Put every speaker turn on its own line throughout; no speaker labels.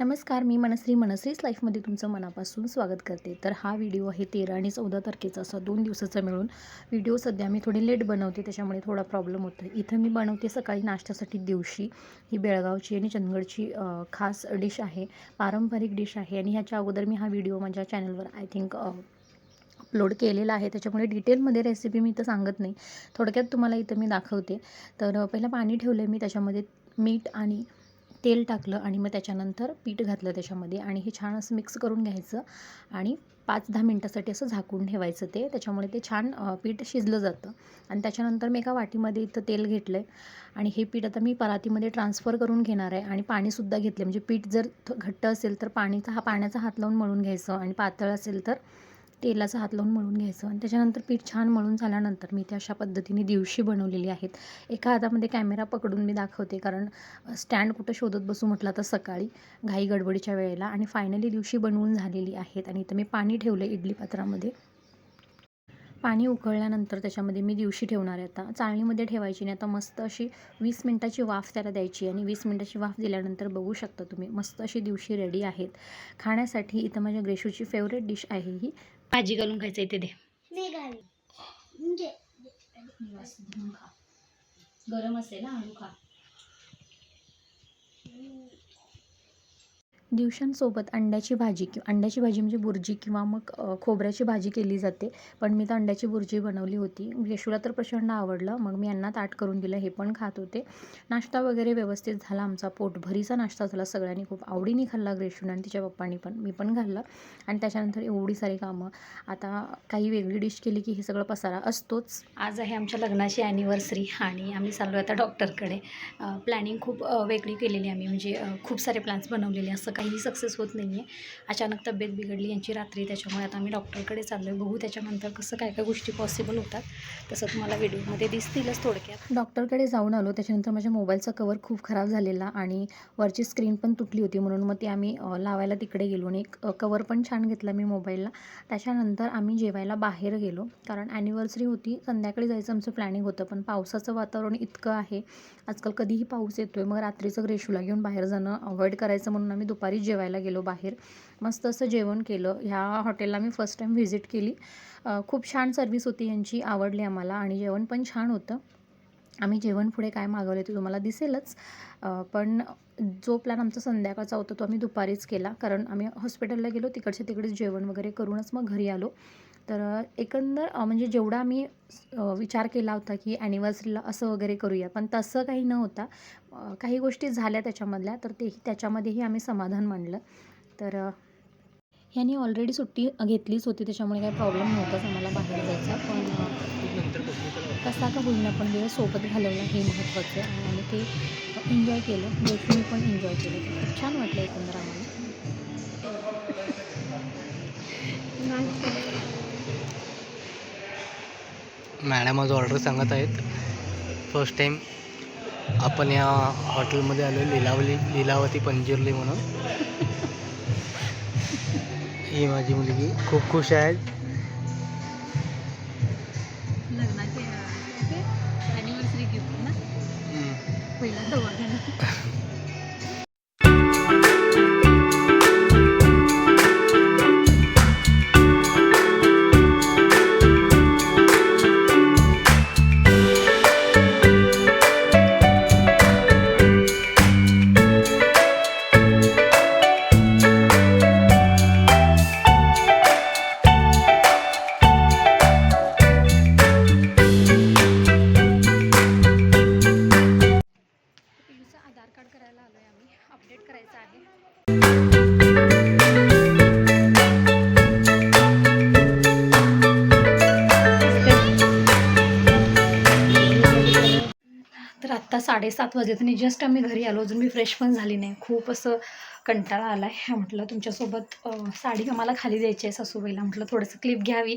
नमस्कार मी मनश्री. मनश्रीच लाईफमध्ये तुमचं मनापासून स्वागत करते. तर हा व्हिडिओ आहे तेरा आणि चौदा तारखेचा. असा दोन दिवसाचा मिळून व्हिडिओ सध्या मी थोडी लेट बनवते त्याच्यामुळे थोडा प्रॉब्लेम होतो इथं मी बनवते सकाळी नाश्त्यासाठी दिवशी ही बेळगावची आणि चंदगडची खास डिश आहे. पारंपरिक डिश आहे आणि ह्याच्या अगोदर मी हा व्हिडिओ माझ्या चॅनलवर आय थिंक अपलोड केलेला आहे. त्याच्यामुळे डिटेलमध्ये रेसिपी मी इथं सांगत नाही. थोडक्यात तुम्हाला इथं मी दाखवते. तर पहिलं पाणी ठेवलं आहे मी. त्याच्यामध्ये मीठ आणि तेल टाकलं आणि मग त्याच्यानंतर पीठ घातलं त्याच्यामध्ये आणि हे छान असं मिक्स करून घ्यायचं आणि पाच दहा मिनटासाठी असं झाकून ठेवायचं ते. त्याच्यामुळे ते छान पीठ शिजलं जातं. आणि त्याच्यानंतर मी एका वाटीमध्ये इथं तेल घेतलं आहे आणि हे पीठ आता मी परातीमध्ये ट्रान्सफर करून घेणार आहे आणि पाणीसुद्धा घेतले म्हणजे पीठ जर थ- घट्ट असेल तर पाणीचा हा पाण्याचा हात लावून मळून घ्यायचं आणि पातळ असेल तर तेलाचा हात लावून मळून घ्यायचं आणि त्याच्यानंतर पीठ छान मळून झाल्यानंतर मी ते अशा पद्धतीने दिवशी बनवलेली आहेत. एका हातामध्ये कॅमेरा पकडून मी दाखवते कारण स्टँड कुठं शोधत बसू म्हटलं तर सकाळी घाई गडबडीच्या वेळेला आणि फायनली दिवशी बनवून झालेली आहेत आणि इथं मी पाणी ठेवलं इडली पात्रामध्ये. पाणी उकळल्यानंतर त्याच्यामध्ये मी दिवशी ठेवणार आहे आता. चाळणीमध्ये ठेवायची नाही. आता मस्त अशी वीस मिनटाची वाफ त्याला द्यायची आणि वीस मिनटाची वाफ दिल्यानंतर बघू शकता तुम्ही मस्त अशी दिवशी रेडी आहेत. खाण्यासाठी इथं माझ्या ग्रेशूची फेवरेट डिश आहे ही. भाजी घालून खायचं इथे दे. गरम असेल ना खा. दिवसांसोबत अंड्याची भाजी किंवा अंड्याची भाजी म्हणजे बुर्जी किंवा मग खोबऱ्याची भाजी केली जाते. पण मी तर अंड्याची बुर्जी बनवली होती. येशूला तर प्रचंड आवडलं. मग मी यांना ताट करून दिलं. हे पण खात होते. नाश्ता वगैरे व्यवस्थित झाला आमचा. पोटभरीचा नाश्ता झाला. सगळ्यांनी खूप आवडीने खाल्ला. ग्रेशून आणि तिच्या पप्पांनी पण. मी पण खाल्लं. आणि त्याच्यानंतर एवढी सारी कामं. आता काही वेगळी डिश केली की हे सगळं पसारा असतोच. आज आहे आमच्या लग्नाची ॲनिव्हर्सरी आणि आम्ही चाललो आता डॉक्टरकडे प्लॅनिंग खूप वेगळी केलेली आम्ही. म्हणजे खूप सारे प्लॅन्स बनवलेले. असं काहीही सक्सेस होत नाही आहे अचानक तब्येत बिघडली यांची रात्री त्याच्यामुळे आता आम्ही डॉक्टरकडे चाललो आहे बघू त्याच्यानंतर कसं काय काय गोष्टी पॉसिबल होतात. तसं तुम्हाला व्हिडिओमध्ये दिसतीलच थोडक्यात. डॉक्टरकडे जाऊन आलो. त्याच्यानंतर माझ्या मोबाईलचा कवर खूप खराब झालेला आणि वरची स्क्रीन पण तुटली होती म्हणून मग ती आम्ही लावायला तिकडे गेलो आणि एक कवर पण छान घेतला मी मोबाईलला त्याच्यानंतर आम्ही जेवायला बाहेर गेलो. कारण ॲनिव्हर्सरी होती. संध्याकाळी जायचं आमचं प्लॅनिंग होतं. पण पावसाचं वातावरण इतकं आहे. आजकाल कधीही पाऊस येतो आहे मग रात्रीचं रेशूला घेऊन बाहेर जाणं अवॉइड करायचं म्हणून आम्ही दुपारी जेवायला गेलो बाहेर. मस्त असं जेवण केलं. ह्या हॉटेलला मी फर्स्ट टाईम व्हिजिट केली. खूप छान सर्विस होती यांची आवडली आम्हाला आणि जेवण पण छान होतं. आम्ही जेवण पुढे काय मागवले ते तुम्हाला दिसेलच. पण जो प्लॅन आमचा संध्याकाळचा होता तो आम्ही दुपारीच केला. कारण आम्ही हॉस्पिटलला गेलो तिकडच्या तिकडेच जेवण वगैरे करूनच मग घरी आलो. तर एकंदर म्हणजे जेवढा आम्ही विचार केला होता की ॲनिव्हर्सरीला असं वगैरे करूया पण तसं काही न होता काही गोष्टी झाल्या त्याच्यामधल्या तर तेही त्याच्यामध्येही आम्ही समाधान मांडलं तर ह्याने ह्यांनी ऑलरेडी सुट्टी घेतलीच होती त्याच्यामुळे काही प्रॉब्लेम नव्हताच आम्हाला बाहेर जायचा. पण कसा का होईना पण दिवस सोबत घालवला हे महत्त्वाचं आणि ते एन्जॉय केलं. गोष्टी पण एन्जॉय केलं छान वाटलं एकंदर आम्हाला.
मॅडम आज ऑर्डर सांगत आहेत. फर्स्ट टाईम आपण या हॉटेलमध्ये आलो लिलावली लीलावती पंजिर्ली म्हणून. ही माझी मुलगी. खूप खुश आहे.
पहिला साडेसात वाजेत आणि जस्ट आम्ही घरी आलो. अजून मी फ्रेश पण झाली नाही. खूप असं कंटाळा आला आहे म्हटलं तुमच्यासोबत साडी आम्हाला खाली द्यायची आहे सासूबाईला. म्हटलं थोडंसं क्लिप घ्यावी.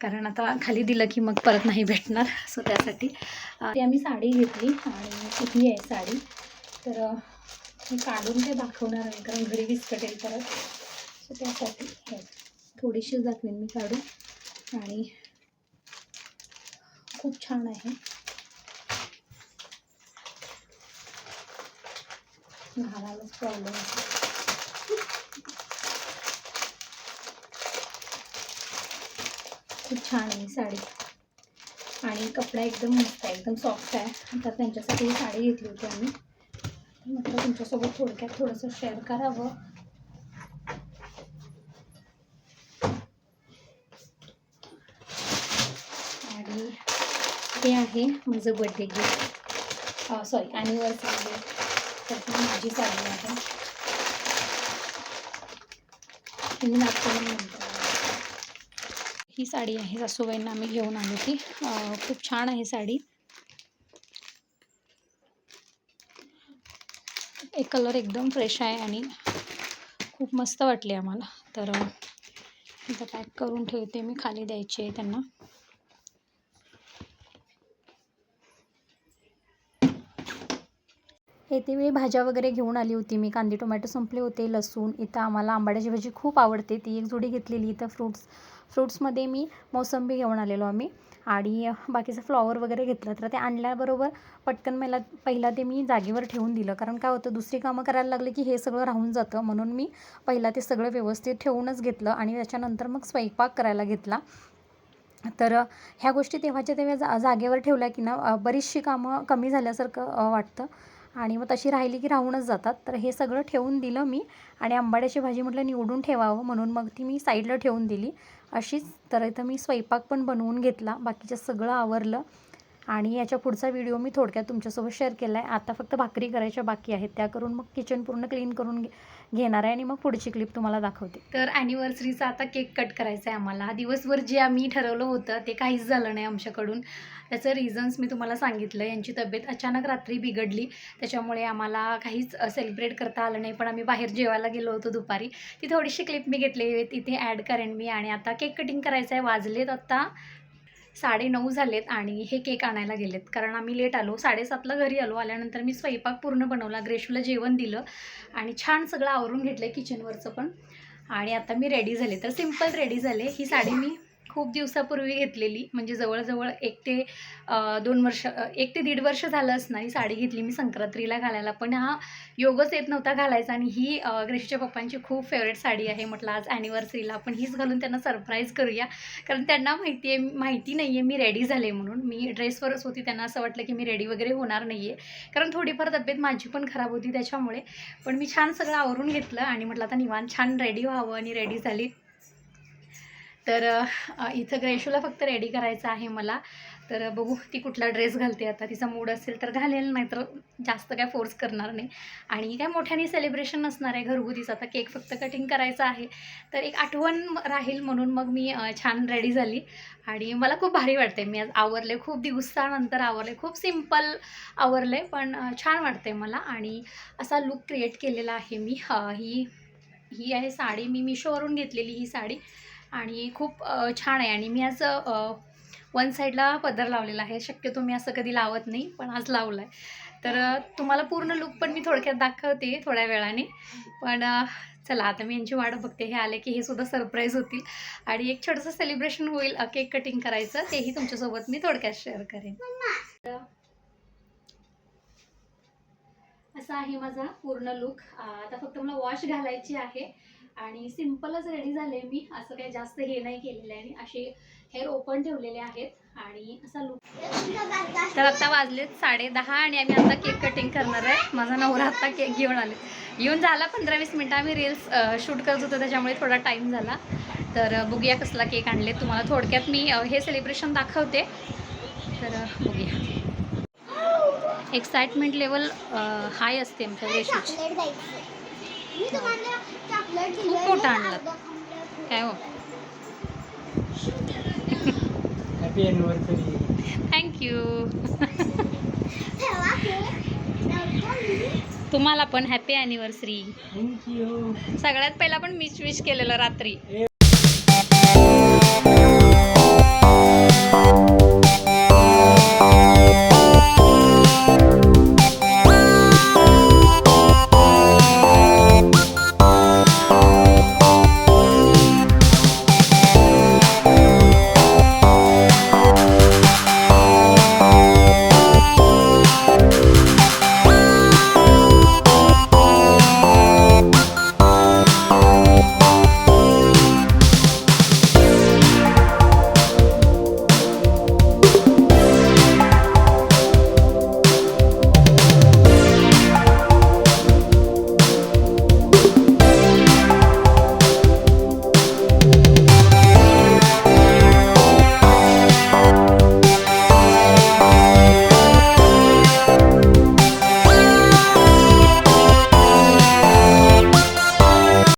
कारण आता खाली दिलं की मग परत नाही भेटणार. सो त्यासाठी ती आम्ही साडी घेतली आणि किती आहे साडी. तर मी काढून ते दाखवणार आहे. कारण घरी विस्कटेल परत. सो त्यासाठी थोडीशी दाखवेन मी काढून आणि खूप छान आहे. घालायलाच प्रॉब्लेम खूप छान आहे साडी. आणि कपडा एकदम मस्त आहे एकदम सॉफ्ट आहे. आता त्यांच्यासाठी साडी घेतली होती आम्ही. म्हटलं तुमच्यासोबत थोडक्यात थोडंसं शेअर करावं. आणि ते आहे माझं बड्डे गिफ्ट सॉरी ॲनिव्हर्सरी तर ती माझी साडी आहे मी ही साडी आहे सासूबाईंना आम्ही घेऊन आलो ती खूप छान आहे साडी. एक कलर एकदम फ्रेश आहे आणि खूप मस्त वाटली आम्हाला. तर पॅक करून ठेवते मी. खाली द्यायची आहे त्यांना. येते वेळी भाज्या वगैरे घेऊन आली होती. मी कांदे टोमॅटो संपले होते लसूण इथं आम्हाला आंबाड्याची भाजी खूप आवडते. ती एक जोडी घेतलेली इथं फ्रूट्स फ्रूट्समध्ये मी मोसंबी घेऊन आलेलो आम्ही. आणि बाकीचं फ्लॉवर वगैरे घेतलं तर ते आणल्याबरोबर पटकन मला पहिला ते मी जागेवर ठेवून दिलं. कारण काय होतं दुसरी कामं करायला लागले की हे सगळं राहून जातं. म्हणून मी पहिला ते सगळं व्यवस्थित ठेवूनच घेतलं आणि त्याच्यानंतर मग स्वयंपाक करायला घेतला. तर ह्या गोष्टी तेव्हाच्या तेव्हा जा जागेवर ठेवल्या की ना बरीचशी कामं कमी झाल्यासारखं वाटतं. आणि मग तशी राहिली की राहूनच जातात. तर हे सगळं ठेवून दिलं मी आणि आंबाड्याची भाजी म्हटलं निवडून ठेवावं म्हणून मग ती मी साईडला ठेवून दिली. अशीच तर इथं मी स्वयंपाक पण बनवून घेतला. बाकीचं सगळं आवरलं. आणि याच्या पुढचा व्हिडिओ मी थोडक्यात तुमच्यासोबत शेअर केला आहे आता फक्त भाकरी करायच्या बाकी आहेत. त्या करून मग किचन पूर्ण क्लीन करून घे घेणार आहे आणि मग पुढची क्लिप तुम्हाला दाखवते. तर ॲनिव्हर्सरीचा आता केक कट करायचा आहे आम्हाला. दिवसभर जे आम्ही ठरवलं होतं ते काहीच झालं नाही आमच्याकडून. त्याचं रिझन्स मी तुम्हाला सांगितलं. यांची तब्येत अचानक रात्री बिघडली. त्याच्यामुळे आम्हाला काहीच सेलिब्रेट करता आलं नाही. पण आम्ही बाहेर जेवायला गेलो होतो दुपारी. ती थोडीशी क्लिप मी घेतली. तिथे ॲड करेन मी. आणि आता केक कटिंग करायचं आहे वाजलेत आता साडेनऊ झालेत आणि हे केक आणायला गेलेत. कारण आम्ही लेट आलो. साडेसातला घरी आलो. आल्यानंतर मी स्वयंपाक पूर्ण बनवला. ग्रेशूला जेवण दिलं. आणि छान सगळं आवरून घेतलं आहे किचनवरचं पण. आणि आता मी रेडी झाले. तर सिंपल रेडी झाले. ही साडी मी खूप दिवसापूर्वी घेतलेली. म्हणजे जवळजवळ एक ते दोन वर्ष एक ते दीड वर्ष झालं असणार ही साडी घेतली मी संक्रांतीला घालायला. पण हा योगच येत नव्हता घालायचा आणि ही अं, पप्पांची खूप फेवरेट साडी आहे. म्हटलं आज ॲनिव्हर्सरीला आपण हीच घालून त्यांना सरप्राईज करूया. कारण त्यांना माहिती आहे माहिती नाही आहे मी रेडी झाले म्हणून. मी ड्रेसवरच होती. त्यांना असं वाटलं की मी रेडी वगैरे होणार नाही आहे कारण थोडीफार तब्येत माझी पण खराब होती त्याच्यामुळे. पण मी छान सगळं आवरून घेतलं आणि म्हटलं आता निवान छान रेडी व्हावं आणि रेडी झाली. तर इथं ग्रेशूला फक्त रेडी करायचं आहे मला. तर बघू ती कुठला ड्रेस घालते. आता तिचा मूड असेल तर घालेल नाही तर जास्त काय फोर्स करणार नाही. आणि काय मोठ्याने सेलिब्रेशन नसणार आहे घरगुतीच. आता केक फक्त कटिंग करायचं आहे. तर एक आठवण राहील म्हणून मग मी छान रेडी झाली. आणि मला खूप भारी वाटते मी आज आवरले खूप दिवसानंतर आवरले खूप सिंपल आवरले पण छान वाटते मला. आणि असा लुक क्रिएट केलेला आहे मी. ही ही आहे साडी. मी मिशोवरून घेतलेली ही साडी. आणि खूप छान आहे. आणि मी आज वन साईडला पदर लावलेला आहे. शक्यतो मी असं कधी लावत नाही पण आज लावलं आहे तर तुम्हाला पूर्ण लुक पण मी थोडक्यात दाखवते थोड्या वेळाने. पण चला आता मी यांची वाट बघते. हे आले की हे सुद्धा सरप्राईज होतील. आणि एक छोटंसं सेलिब्रेशन होईल केक कटिंग करायचं. तेही तुमच्यासोबत मी थोडक्यात शेअर करेन. असा आहे माझा पूर्ण लुक आता फक्त मला वॉश घालायची आहे. आणि सिम्पलच रेडी झाले मी. असं काही जास्त हे नाही केलेलं आहे. आणि असे हेअर ओपन ठेवलेले आहेत. आणि असा लुक तर आता वाजलेत साडे दहा आणि आम्ही आता केक कटिंग करणार आहे. माझा नवरा आता केक घेऊन आले. येऊन झाला पंधरा वीस मिनटं. आम्ही रील्स शूट करत होतो. त्याच्यामुळे थोडा टाईम झाला. तर बघूया कसला केक आणले तुम्हाला थोडक्यात मी हे सेलिब्रेशन दाखवते. तर बघूया. एक्साइटमेंट लेवल हाय असते आमच्या रेशूची. खूप मोठं आणलं. काय हो?
हॅपी ॲनिव्हर्सरी
थँक्यू तुम्हाला पण हॅपी ॲनिव्हर्सरी
थँक्यू
सगळ्यात पहिला पण मिच विश केलेलं रात्री.